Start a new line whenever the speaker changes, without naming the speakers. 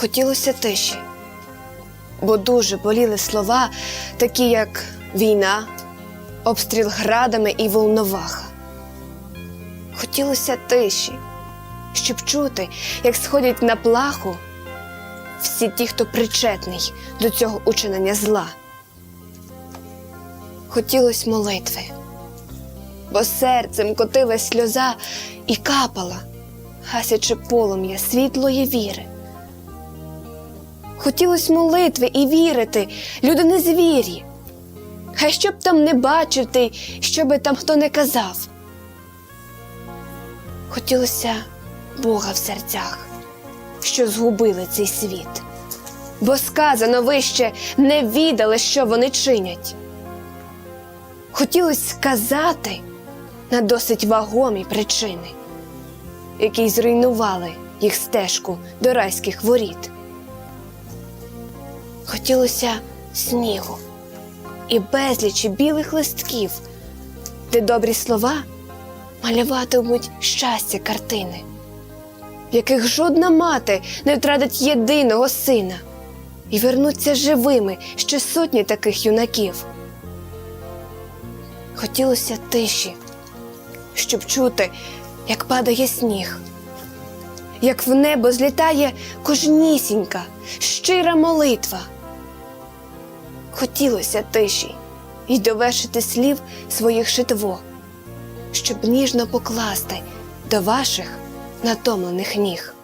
Хотілося тиші, бо дуже боліли слова, такі як війна, обстріл градами і волноваха. Хотілося тиші, щоб чути, як сходять на плаху всі ті, хто причетний до цього учинення зла. Хотілося молитви, бо серцем котилась сльоза і капала, гасячи полум'я світлої віри. Хотілося молитви і вірити, люди не звірі. Хай що б там не бачив ти, що би там хто не казав. Хотілося Бога в серцях, що згубили цей світ, бо сказано вище не відали, що вони чинять. Хотілося сказати на досить вагомі причини, які зруйнували їх стежку до райських воріт. Хотілося снігу і безлічі білих листків, де добрі слова малюватимуть щастя картини, в яких жодна мати не втратить єдиного сина, і вернуться живими ще сотні таких юнаків. Хотілося тиші, щоб чути, як падає сніг, як в небо злітає кожнісінька, щира молитва. Хотілося тиші і довершити слів своїх шитво, щоб ніжно покласти до ваших натомлених ніг.